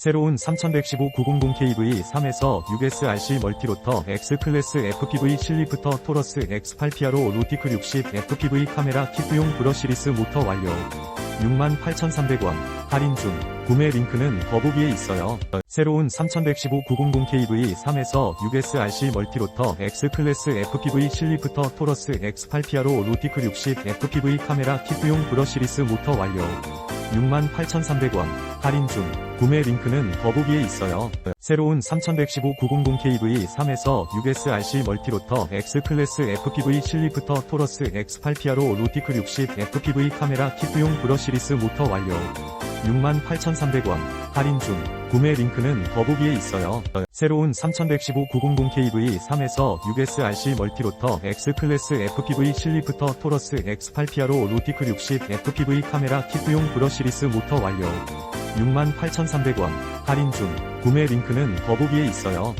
새로운 3115 900KV 3에서 6SRC 멀티로터 X클래스 FPV 실리프터 토러스 X8PRO 로티크 60 FPV 카메라 키트용 브러시리스 모터 완료. 68,300원 할인 중 구매 링크는 더보기에 있어요. 새로운 3115 900KV 3에서 6SRC 멀티로터 X클래스 FPV 실리프터 토러스 X8PRO 로티크 60 FPV 카메라 키트용 브러시리스 모터 완료. 68,300원 할인 중 구매 링크는 더보기에 있어요. 새로운 3115 900KV 3에서 6SRC 멀티로터 X클래스 FPV 실리프터 토러스 X8PRO 로티크 60 FPV 카메라 키트용 브러시리스 모터 완료. 68,300원 할인 중 구매 링크는 더보기에 있어요. 새로운 3115 900KV 3에서 6SRC 멀티로터 X클래스 FPV 실리프터 토러스 X8PRO 로티크 60 FPV 카메라 키트용 브러시리스 모터 완료. 68,300원 할인 중 구매 링크는 더보기에 있어요.